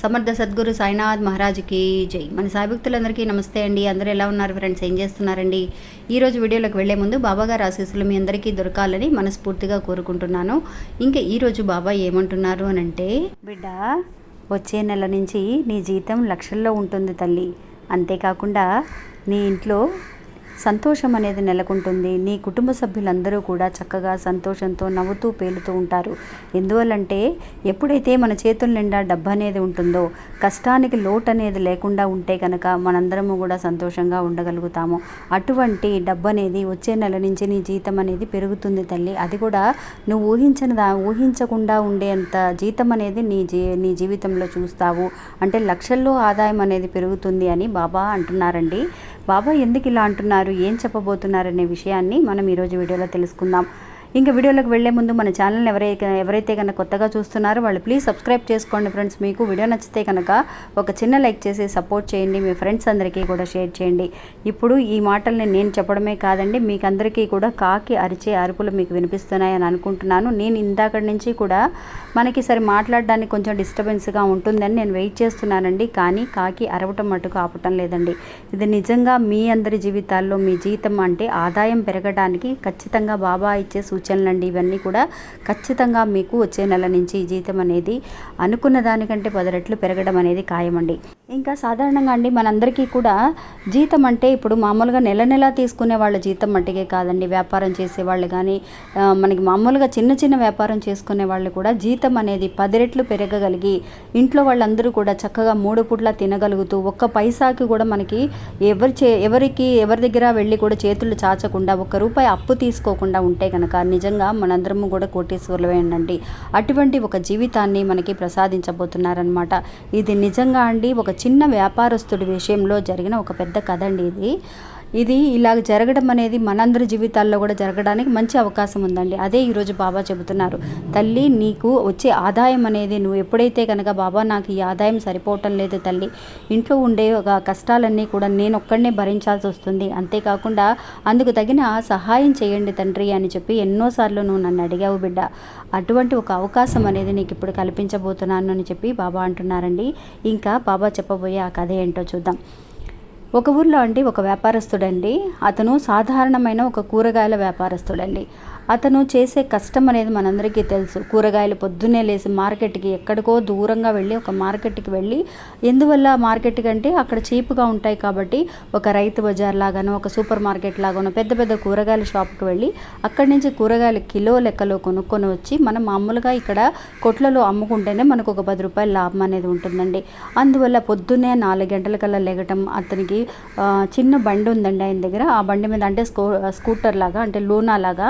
సమర్థ సద్గురు సాయినాథ్ మహారాజుకి జై. మన సాయభక్తులందరికీ నమస్తే అండి. అందరూ ఎలా ఉన్నారు ఫ్రెండ్స్? ఏం చేస్తున్నారండి? ఈరోజు వీడియోలోకి వెళ్ళే ముందు బాబాగారు ఆశీస్సులు మీ అందరికీ దొరకాలని మనస్ఫూర్తిగా కోరుకుంటున్నాను. ఇంకా ఈరోజు బాబా ఏమంటున్నారు అని అంటే బిడ్డ వచ్చే నెల నుంచి నీ జీతం లక్షల్లో ఉంటుంది తల్లి. అంతేకాకుండా నీ ఇంట్లో సంతోషం అనేది నెలకొంటుంది. నీ కుటుంబ సభ్యులందరూ కూడా చక్కగా సంతోషంతో నవ్వుతూ పేలుతూ ఉంటారు. ఎందువల్లంటే ఎప్పుడైతే మన చేతుల నిండా డబ్బు అనేది ఉంటుందో కష్టానికి లోటు అనేది లేకుండా ఉంటే కనుక మనందరము కూడా సంతోషంగా ఉండగలుగుతాము. అటువంటి డబ్బు అనేది వచ్చే నెల నుంచి నీ జీతం అనేది పెరుగుతుంది తల్లి. అది కూడా నువ్వు ఊహించిన దా ఊహించకుండా ఉండేంత జీతం అనేది నీ జీ నీ జీవితంలో చూస్తావు. అంటే లక్షల్లో ఆదాయం అనేది పెరుగుతుంది అని బాబా అంటున్నారండి. బాబా ఎందుకు ఇలా అంటున్నారు? ఏం చెప్పబోతున్నారనే విషయాన్ని మనం ఈరోజు వీడియోలో తెలుసుకుందాం. ఇంకా వీడియోలోకి వెళ్ళే ముందు మన ఛానల్ని ఎవరైతే ఎవరైతే కనుక కొత్తగా చూస్తున్నారో వాళ్ళు ప్లీజ్ సబ్స్క్రైబ్ చేసుకోండి ఫ్రెండ్స్ మీకు వీడియో నచ్చితే కనుక ఒక చిన్న లైక్ చేసి సపోర్ట్ చేయండి. మీ ఫ్రెండ్స్ అందరికీ కూడా షేర్ చేయండి. ఇప్పుడు ఈ మాటల్ని నేను చెప్పడమే కాదండి మీకు అందరికీ కూడా కాకి అరిచే అరుపులు మీకు వినిపిస్తున్నాయని అనుకుంటున్నాను. నేను ఇందాక నుంచి కూడా మనకి సరే మాట్లాడడానికి కొంచెం డిస్టర్బెన్స్గా ఉంటుందని నేను వెయిట్ చేస్తున్నానండి. కానీ కాకి అరవటం మటుకు ఆపటం లేదండి. ఇది నిజంగా మీ అందరి జీవితాల్లో మీ జీతం అంటే ఆదాయం పెరగడానికి ఖచ్చితంగా బాబా ఇచ్చే సూచనలు అండి ఇవన్నీ కూడా ఖచ్చితంగా మీకు వచ్చే నెల నుంచి జీతం అనేది అనుకున్న దానికంటే పది రెట్లు పెరగడం అనేది ఖాయమండి. ఇంకా సాధారణంగా అండి మనందరికీ కూడా జీతం అంటే ఇప్పుడు మామూలుగా నెల నెల తీసుకునే వాళ్ళ జీతం మట్టికే కాదండి. వ్యాపారం చేసే వాళ్ళు కానీ మనకి మామూలుగా చిన్న చిన్న వ్యాపారం చేసుకునే వాళ్ళు కూడా జీతం అనేది పది రెట్లు పెరగగలిగి ఇంట్లో వాళ్ళందరూ కూడా చక్కగా మూడు పూట్ల తినగలుగుతూ ఒక్క పైసాకి కూడా మనకి ఎవరి చే ఎవరికి ఎవరి దగ్గర వెళ్ళి కూడా చేతులు చాచకుండా ఒక్క రూపాయి అప్పు తీసుకోకుండా ఉంటే కనుక నిజంగా మనందరము కూడా కోటేశ్వరులమేనండి అటువంటి ఒక జీవితాన్ని మనకి ప్రసాదించబోతున్నారనమాట ఇది నిజంగా అండి ఒక చిన్న వ్యాపారస్తుడి విషయంలో జరిగిన ఒక పెద్ద కథ అండి ఇది. ఇది ఇలాగ జరగడం అనేది మనందరి జీవితాల్లో కూడా జరగడానికి మంచి అవకాశం ఉందండి. అదే ఈరోజు బాబా చెబుతున్నారు. తల్లి నీకు వచ్చే ఆదాయం అనేది నువ్వు ఎప్పుడైతే కనుక బాబా నాకు ఈ ఆదాయం సరిపోవటం లేదు తల్లి ఇంట్లో ఉండే ఒక కష్టాలన్నీ కూడా నేను ఒక్కడనే భరించాల్సి వస్తుంది. అంతేకాకుండా అందుకు తగిన సహాయం చేయండి తండ్రి అని చెప్పి ఎన్నోసార్లు నువ్వు నన్ను అడిగావు బిడ్డ. అటువంటి ఒక అవకాశం అనేది నీకు ఇప్పుడు కల్పించబోతున్నాను అని చెప్పి బాబా అంటున్నారండి. ఇంకా బాబా చెప్పబోయే ఆ కథ ఏంటో చూద్దాం. ఒక ఊర్లో అండి ఒక వ్యాపారస్తుడండి. అతను సాధారణమైన ఒక కూరగాయల వ్యాపారస్తుడండి. అతను చేసే కష్టం అనేది మనందరికీ తెలుసు. కూరగాయలు పొద్దున్నే లేచి మార్కెట్కి ఎక్కడికో దూరంగా వెళ్ళి ఒక మార్కెట్కి వెళ్ళి ఎందువల్ల మార్కెట్ కంటే అక్కడ చీప్గా ఉంటాయి కాబట్టి ఒక రైతు బజార్ లాగానో ఒక సూపర్ మార్కెట్ లాగానో పెద్ద పెద్ద కూరగాయల షాప్కి వెళ్ళి అక్కడి నుంచి కూరగాయలు కిలో లెక్కలో కొనుక్కొని వచ్చి మనం మామూలుగా ఇక్కడ కొట్లలో అమ్ముకుంటేనే మనకు ఒక పది రూపాయల లాభం అనేది ఉంటుందండి. అందువల్ల పొద్దున్నే నాలుగు గంటలకల్లా లెగటం అతనికి చిన్న బండి ఉందండి ఆయన దగ్గర. ఆ బండి మీద అంటే స్కూ స్కూటర్ లాగా అంటే లూనా లాగా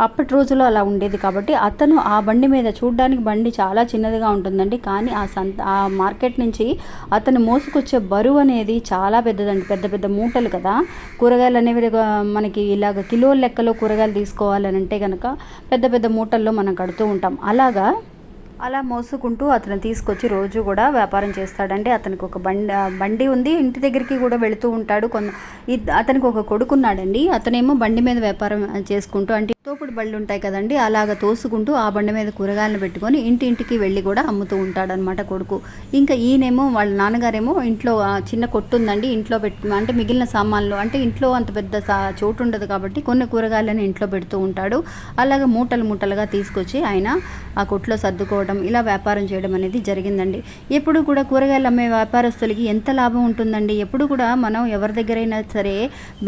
అప్పటి రోజుల్లో అలా ఉండేది కాబట్టి అతను ఆ బండి మీద చూడడానికి బండి చాలా చిన్నదిగా ఉంటుందండి. కానీ ఆ సంత ఆ మార్కెట్ నుంచి అతను మోసుకొచ్చే బరువు అనేది చాలా పెద్దదండి. పెద్ద పెద్ద మూటలు కదా. కూరగాయలు అనేవి మనకి ఇలాగ కిలోల లెక్కలో కూరగాయలు తీసుకోవాలని అంటే కనుక పెద్ద పెద్ద మూటల్లో మనం కడుతూ ఉంటాం. అలాగా అలా మోసుకుంటూ అతను తీసుకొచ్చి రోజు కూడా వ్యాపారం చేస్తాడండి. అతనికి ఒక బండి బండి ఉంది. ఇంటి దగ్గరికి కూడా వెళుతూ ఉంటాడు. కొంత అతనికి ఒక కొడుకున్నాడండి. అతనేమో బండి మీద వ్యాపారం చేసుకుంటూ అంటే తోపుడు బళ్ళు ఉంటాయి కదండి. అలాగ తోసుకుంటూ ఆ బండి మీద కూరగాయలను పెట్టుకొని ఇంటి ఇంటికి వెళ్ళి కూడా అమ్ముతూ ఉంటాడనమాట కొడుకు. ఇంకా ఈయనేమో వాళ్ళ నాన్నగారేమో ఇంట్లో చిన్న కొట్టు ఉందండి. ఇంట్లో పెట్టు అంటే మిగిలిన సామాన్లు అంటే ఇంట్లో అంత పెద్ద చోటు ఉండదు కాబట్టి కొన్ని కూరగాయలను ఇంట్లో పెడుతూ ఉంటాడు. అలాగే మూటలు మూటలుగా తీసుకొచ్చి ఆయన ఆ కొట్లో సర్దుకోవడం ఇలా వ్యాపారం చేయడం అనేది జరిగిందండి. ఎప్పుడు కూడా కూరగాయలు అమ్మే వ్యాపారస్తులకి ఎంత లాభం ఉంటుందండి? ఎప్పుడు కూడా మనం ఎవరి దగ్గరైనా సరే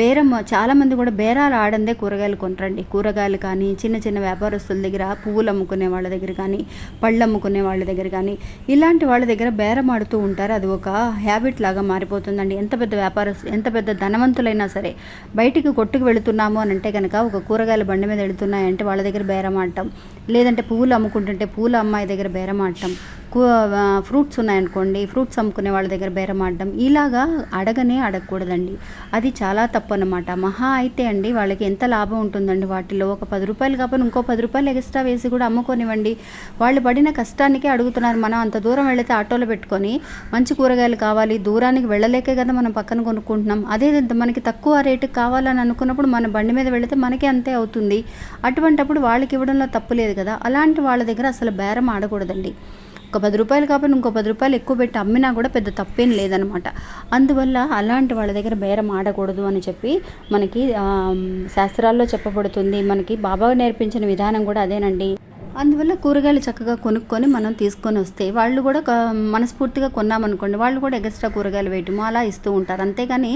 బేరం చాలామంది కూడా బేరాలు ఆడందే కూరగాయలు కొనరండి. కూరగాయలు కానీ చిన్న చిన్న వ్యాపారస్తుల దగ్గర పువ్వులు అమ్ముకునే వాళ్ళ దగ్గర కానీ పళ్ళు అమ్ముకునే వాళ్ళ దగ్గర కానీ ఇలాంటి వాళ్ళ దగ్గర బేరం ఆడుతూ ఉంటారు. అది ఒక హ్యాబిట్ లాగా మారిపోతుందండి. ఎంత పెద్ద వ్యాపారస్తు ఎంత పెద్ద ధనవంతులైనా సరే బయటికి కొట్టుకు వెళుతున్నాము అని అంటే కనుక ఒక కూరగాయల బండి మీద వెళుతున్నాయంటే వాళ్ళ దగ్గర బేరం ఆడటం లేదంటే పువ్వులు అమ్ముకుంటుంటే పూల అమ్మాయి దగ్గర బేరం ఆడటం. ఫ్రూట్స్ ఉన్నాయనుకోండి ఫ్రూట్స్ అమ్ముకునే వాళ్ళ దగ్గర బేరం ఆడడం ఇలాగా అడగనే అడగకూడదండి. అది చాలా తప్పు అన్నమాట మహా అయితే అండి వాళ్ళకి ఎంత లాభం ఉంటుందండి వాటిలో? ఒక పది రూపాయలు కాకపోతే ఇంకో పది రూపాయలు ఎక్స్ట్రా వేసి కూడా అమ్ముకోనివ్వండి. వాళ్ళు పడిన కష్టానికే అడుగుతున్నారు మనం. అంత దూరం వెళితే ఆటోలో పెట్టుకొని మంచి కూరగాయలు కావాలి దూరానికి వెళ్ళలేకే కదా మనం పక్కన కొనుక్కుంటున్నాం. అదే మనకి తక్కువ రేటుకి కావాలని అనుకున్నప్పుడు మన బండి మీద వెళితే మనకే అంతే అవుతుంది. అటువంటప్పుడు వాళ్ళకి ఇవ్వడంలో తప్పు లేదు కదా. అలాంటి వాళ్ళ దగ్గర అసలు బేరం ఆడకూడదండి. ఒక పది రూపాయలు కాబట్టి ఇంకో పది రూపాయలు ఎక్కువ పెట్టి అమ్మినా కూడా పెద్ద తప్పేం లేదనమాట అందువల్ల అలాంటి వాళ్ళ దగ్గర బేరం ఆడకూడదు అని చెప్పి మనకి శాస్త్రాల్లో చెప్పబడుతుంది. మనకి బాబా నేర్పించిన విధానం కూడా అదేనండి. అందువల్ల కూరగాయలు చక్కగా కొనుక్కొని మనం తీసుకొని వస్తే వాళ్ళు కూడా మనస్ఫూర్తిగా కొన్నామనుకోండి వాళ్ళు కూడా ఎక్స్ట్రా కూరగాయలు వేయటమో అలా ఇస్తూ ఉంటారు. అంతేగాని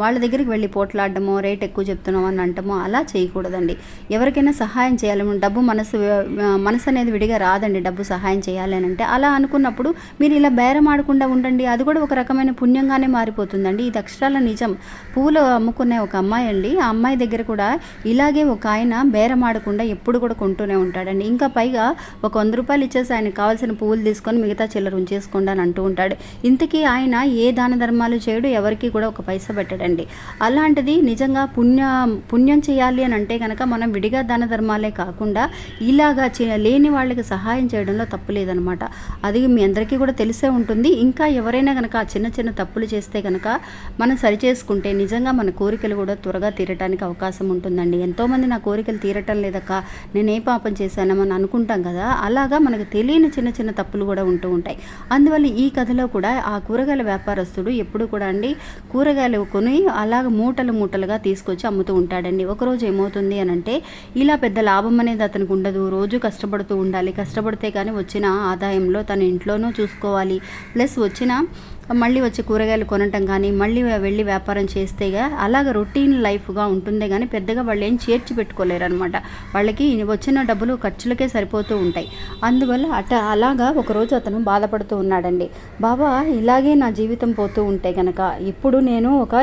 వాళ్ళ దగ్గరికి వెళ్ళి పోట్లాడటమో రేట్ ఎక్కువ చెప్తున్నాం అని అంటమో అలా చేయకూడదండి. ఎవరికైనా సహాయం చేయాలి. డబ్బు మనసు మనసు అనేది విడిగా రాదండి డబ్బు సహాయం చేయాలి అని అంటే. అలా అనుకున్నప్పుడు మీరు ఇలా బేరం ఆడకుండా ఉండండి. అది కూడా ఒక రకమైన పుణ్యంగానే మారిపోతుందండి. ఇది అక్షరాల నిజం. పువ్వులు అమ్ముకునే ఒక అమ్మాయి అండి. ఆ అమ్మాయి దగ్గర కూడా ఇలాగే ఒక ఆయన బేరం ఆడకుండా ఎప్పుడు కూడా కొంటూనే ఉంటాడండి. ఇంకా పైగా ఒక వంద రూపాయలు ఇచ్చేసి ఆయనకు కావాల్సిన పువ్వులు తీసుకొని మిగతా చిల్లర ఉంచేసుకోండి అని అంటూ ఉంటాడు. ఇంతకీ ఆయన ఏ దాన ధర్మాలు చేయడు ఎవరికి కూడా ఒక పైసా పెట్టడండి. అలాంటిది నిజంగా పుణ్య పుణ్యం చేయాలి అని అంటే కనుక మనం విడిగా దాన ధర్మాలే కాకుండా ఇలాగా చే- లేని వాళ్ళకి సహాయం చేయడంలో తప్పు లేదనమాట. అది మీ అందరికీ కూడా తెలిసే ఉంటుంది. ఇంకా ఎవరైనా కనుక ఆ చిన్న చిన్న తప్పులు చేస్తే కనుక మనం సరి చేసుకుంటే నిజంగా మన కోరికలు కూడా త్వరగా తీరటానికి అవకాశం ఉంటుందండి. ఎంతోమంది నా కోరికలు తీరటం లేదక్క నేను ఏ పాపం చేశానని అనుకుంటాం కదా అలాగా మనకు తెలియని చిన్న చిన్న తప్పులు కూడా ఉంటూ ఉంటాయి. అందువల్ల ఈ కథలో కూడా ఆ కూరగాయల వ్యాపారస్తుడు ఎప్పుడు కూడా అండి కూరగాయలు కొని అలాగ మూటలు మూటలుగా తీసుకొచ్చి అమ్ముతూ ఉంటాడండి. ఒకరోజు ఏమవుతుంది అని అంటే ఇలా పెద్ద లాభం అనేది అతనికి ఉండదు. రోజు కష్టపడుతూ ఉండాలి. కష్టపడితే కానీ వచ్చిన ఆదాయంలో తన ఇంట్లోనూ చూసుకోవాలి. ప్లస్ వచ్చిన మళ్ళీ వచ్చి కూరగాయలు కొనటం కానీ మళ్ళీ వెళ్ళి వ్యాపారం చేస్తేగా అలాగ రొటీన్ లైఫ్గా ఉంటుంది కానీ పెద్దగా వాళ్ళు ఏం చేర్చి పెట్టుకోలేరు అనమాట వాళ్ళకి వచ్చిన డబ్బులు ఖర్చులకే సరిపోతూ ఉంటాయి. అందువల్ల అట అలాగా ఒకరోజు అతను బాధపడుతూ ఉన్నాడండి. బాబా ఇలాగే నా జీవితం పోతూ ఉంటే కనుక ఇప్పుడు నేను ఒక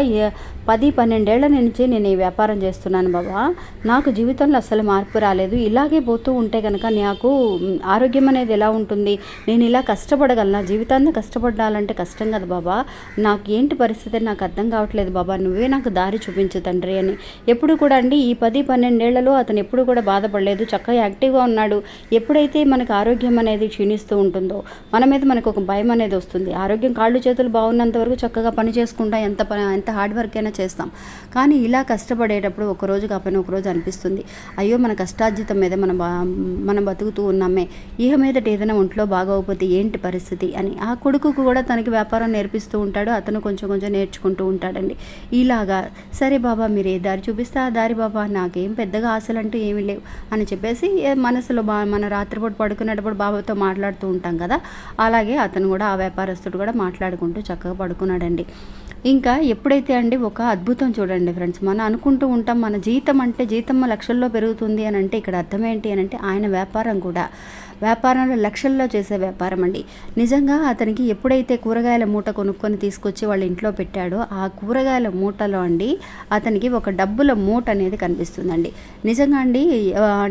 పది పన్నెండేళ్ళ నుంచి నేను ఈ వ్యాపారం చేస్తున్నాను బాబా నాకు జీవితంలో అసలు మార్పు రాలేదు. ఇలాగే పోతూ ఉంటే కనుక నాకు ఆరోగ్యం అనేది ఎలా ఉంటుంది? నేను ఇలా కష్టపడగలనా? జీవితాన్ని కష్టపడాలంటే కష్టంగా కదా బాబా. నాకు ఏంటి పరిస్థితి? నాకు అర్థం కావట్లేదు బాబా. నువ్వే నాకు దారి చూపించు తండ్రి అని. ఎప్పుడు కూడా అండి ఈ పది పన్నెండేళ్ళలో అతను ఎప్పుడు కూడా బాధపడలేదు. చక్కగా యాక్టివ్గా ఉన్నాడు. ఎప్పుడైతే మనకు ఆరోగ్యం అనేది క్షీణిస్తూ ఉంటుందో మన మీద మనకు ఒక భయం అనేది వస్తుంది. ఆరోగ్యం కాళ్ళు చేతులు బాగున్నంత వరకు చక్కగా పని చేసుకుంటా ఎంత పని ఎంత హార్డ్ వర్క్ అయినా చేస్తాం. కానీ ఇలా కష్టపడేటప్పుడు ఒక రోజు కాకపోయినా ఒక రోజు అనిపిస్తుంది. అయ్యో మన కష్టార్జితం మీద మనం మనం బతుకుతూ ఉన్నామే. ఇహ మీదట ఏదైనా ఒంట్లో బాగోకపోతే ఏంటి పరిస్థితి అని. ఆ కొడుకుకు కూడా తనకి వ్యాపారం నేర్పిస్తూ ఉంటాడు అతను కొంచెం కొంచెం నేర్చుకుంటూ ఉంటాడండి. ఇలాగా సరే బాబా మీరు ఏ దారి చూపిస్తే ఆ దారి బాబా నాకేం పెద్దగా ఆశలు అంటూ ఏమీ లేవు అని చెప్పేసి మనసులో బా మన రాత్రిపూట పడుకునేటప్పుడు బాబాతో మాట్లాడుతూ ఉంటాం కదా. అలాగే అతను కూడా ఆ వ్యాపారస్తుడు కూడా మాట్లాడుకుంటూ చక్కగా పడుకున్నాడండి. ఇంకా ఎప్పుడైతే అండి ఒక అద్భుతం చూడండి ఫ్రెండ్స్ మనం అనుకుంటూ ఉంటాం మన జీతం అంటే జీతం లక్షల్లో పెరుగుతుంది అని అంటే ఇక్కడ అర్థం ఏంటి అని అంటే ఆయన వ్యాపారం కూడా. వ్యాపారంలో లక్షల్లో చేసే వ్యాపారం అండి. నిజంగా అతనికి ఎప్పుడైతే కూరగాయల మూట కొనుక్కొని తీసుకొచ్చి వాళ్ళ ఇంట్లో పెట్టాడో ఆ కూరగాయల మూటలో అండి అతనికి ఒక డబ్బుల మూట అనేది కనిపిస్తుందండి. నిజంగా అండి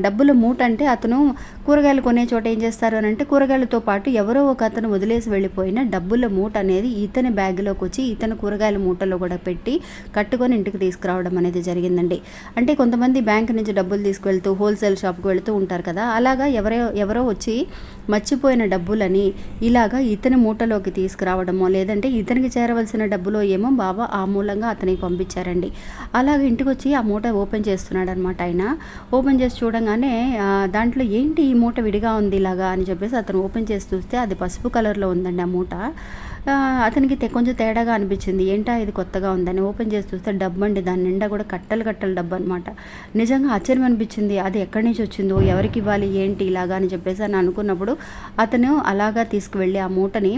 డబ్బుల మూట అంటే అతను కూరగాయలు కొనే చోట ఏం చేస్తారు అని అంటే కూరగాయలతో పాటు ఎవరో ఒక అతను వదిలేసి వెళ్ళిపోయిన డబ్బుల మూట అనేది ఇతని బ్యాగ్లోకి వచ్చి ఇతను కూరగాయల మూటలో కూడా పెట్టి కట్టుకొని ఇంటికి తీసుకురావడం అనేది జరిగిందండి. అంటే కొంతమంది బ్యాంక్ నుంచి డబ్బులు తీసుకువెళ్తూ హోల్సేల్ షాప్కి వెళ్తూ ఉంటారు కదా అలాగా ఎవరో ఎవరో వచ్చి మర్చిపోయిన డబ్బులని ఇలాగా ఇతని మూటలోకి తీసుకురావడమో లేదంటే ఇతనికి చేరవలసిన డబ్బులో ఏమో బాబా ఆ మూలంగా అతనికి పంపించారండి. అలాగ ఇంటికి వచ్చి ఆ మూట ఓపెన్ చేస్తున్నాడు అనమాట ఆయన. ఓపెన్ చేసి చూడంగానే దాంట్లో ఏంటి ఈ మూట విడిగా ఉంది ఇలాగా? అని చెప్పేసి అతను ఓపెన్ చేసి చూస్తే అది పసుపు కలర్లో ఉందండి ఆ మూట. అతనికి కొంచెం తేడాగా అనిపించింది. ఏంటా ఇది కొత్తగా ఉందని. ఓపెన్ చేసి చూస్తే డబ్బు అండి. దాని నిండా కూడా కట్టలు కట్టలు డబ్బు అనమాట నిజంగా ఆశ్చర్యం అనిపించింది. అది ఎక్కడి నుంచి వచ్చిందో ఎవరికి ఇవ్వాలి ఏంటి ఇలాగా అని చెప్పేసి అని అనుకున్నప్పుడు అతను అలాగా తీసుకువెళ్ళి ఆ మూటని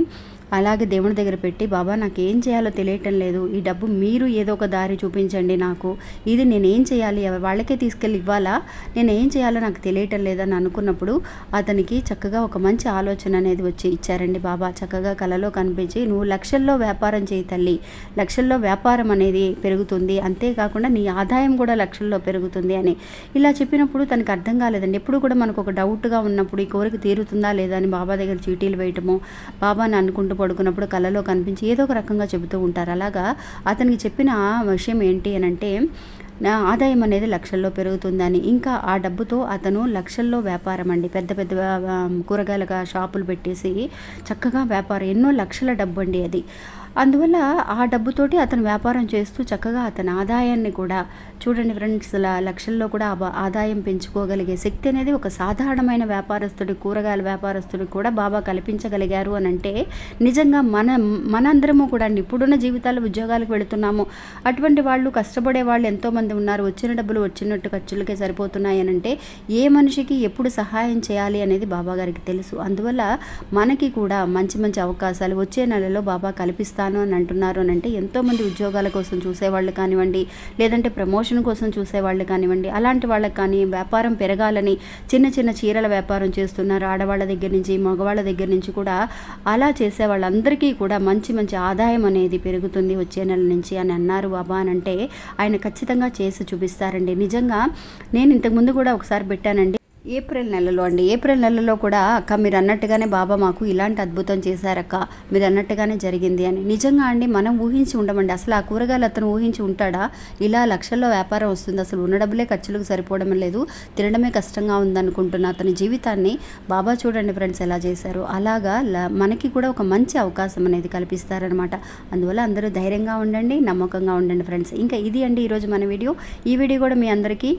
అలాగే దేవుని దగ్గర పెట్టి బాబా నాకు ఏం చేయాలో తెలియటం లేదు. ఈ డబ్బు మీరు ఏదో ఒక దారి చూపించండి నాకు. ఇది నేనేం చేయాలి? వాళ్ళకే తీసుకెళ్ళి ఇవ్వాలా? నేను ఏం చేయాలో నాకు తెలియటం లేదని అనుకున్నప్పుడు అతనికి చక్కగా ఒక మంచి ఆలోచన అనేది వచ్చి ఇచ్చారండి బాబా. చక్కగా కలలో కనిపించి నువ్వు లక్షల్లో వ్యాపారం చేయి తల్లి. లక్షల్లో వ్యాపారం అనేది పెరుగుతుంది. అంతేకాకుండా నీ ఆదాయం కూడా లక్షల్లో పెరుగుతుంది అని. ఇలా చెప్పినప్పుడు తనకు అర్థం కాలేదండి. ఎప్పుడు కూడా మనకు ఒక డౌట్గా ఉన్నప్పుడు ఈ కోరిక తీరుతుందా లేదా అని బాబా దగ్గర చీటీలు వేయటము బాబాని అనుకుంటూ పడుకున్నప్పుడు కలలో కనిపించి ఏదో ఒక రకంగా చెబుతూ ఉంటారు. అలాగా అతనికి చెప్పిన విషయం ఏంటి అని అంటే నా ఆదాయం అనేది లక్షల్లో పెరుగుతుందని. ఇంకా ఆ డబ్బుతో అతను లక్షల్లో వ్యాపారం అండి. పెద్ద పెద్ద కూరగాయలుగా షాపులు పెట్టేసి చక్కగా వ్యాపారం. ఎన్నో లక్షల డబ్బు అండి అది. అందువల్ల ఆ డబ్బుతోటి అతను వ్యాపారం చేస్తూ చక్కగా అతని ఆదాయాన్ని కూడా చూడండి ఫ్రెండ్స్ లక్షల్లో కూడా ఆ- ఆదాయం పెంచుకోగలిగే శక్తి అనేది ఒక సాధారణమైన వ్యాపారస్తుడి కూరగాయల వ్యాపారస్తుడికి కూడా బాబా కల్పించగలిగారు అని అంటే నిజంగా మన మనందరము కూడా అండి. ఇప్పుడున్న జీవితాలు ఉద్యోగాలకు వెళుతున్నాము. అటువంటి వాళ్ళు కష్టపడే వాళ్ళు ఎంతోమంది ఉన్నారు. వచ్చిన డబ్బులు వచ్చినట్టు ఖర్చులకే సరిపోతున్నాయి అని అంటే ఏ మనిషికి ఎప్పుడు సహాయం చేయాలి అనేది బాబా గారికి తెలుసు. అందువల్ల మనకి కూడా మంచి మంచి అవకాశాలు వచ్చే నెలలో బాబా చేస్తాను అని అంటున్నారు అని అంటే ఎంతోమంది ఉద్యోగాల కోసం చూసేవాళ్ళు కానివ్వండి లేదంటే ప్రమోషన్ కోసం చూసేవాళ్ళు కానివ్వండి అలాంటి వాళ్ళకి కానీ వ్యాపారం పెరగాలని చిన్న చిన్న చీరల వ్యాపారం చేస్తున్నారు. ఆడవాళ్ళ దగ్గర నుంచి మగవాళ్ళ దగ్గర నుంచి కూడా అలా చేసే వాళ్ళందరికీ కూడా మంచి మంచి ఆదాయం అనేది పెరుగుతుంది వచ్చే నెల నుంచి అని అన్నారు బాబా అని అంటే ఆయన ఖచ్చితంగా చేసి చూపిస్తారండి. నిజంగా నేను ఇంతకుముందు కూడా ఒకసారి పెట్టానండి. ఏప్రిల్ నెలలో అండి. ఏప్రిల్ నెలలో కూడా అక్క మీరు అన్నట్టుగానే బాబా మాకు ఇలాంటి అద్భుతం చేశారక్క. మీరు అన్నట్టుగానే జరిగింది అని. నిజంగా అండి మనం ఊహించి ఉండమండి. అసలు ఆ కూరగాయలు అతను ఊహించి ఉంటాడా? ఇలా లక్షల్లో వ్యాపారం వస్తుంది. అసలు ఉన్న డబ్బులే ఖర్చులకు సరిపోవడం లేదు. తినడమే కష్టంగా ఉందనుకుంటున్న అతని జీవితాన్ని బాబా చూడండి ఫ్రెండ్స్ ఎలా చేశారు. అలాగా ల- మనకి కూడా ఒక మంచి అవకాశం అనేది కల్పిస్తారనమాట అందువల్ల అందరూ ధైర్యంగా ఉండండి నమ్మకంగా ఉండండి ఫ్రెండ్స్. ఇంకా ఇది అండి ఈరోజు మన వీడియో. ఈ వీడియో కూడా మీ అందరికీ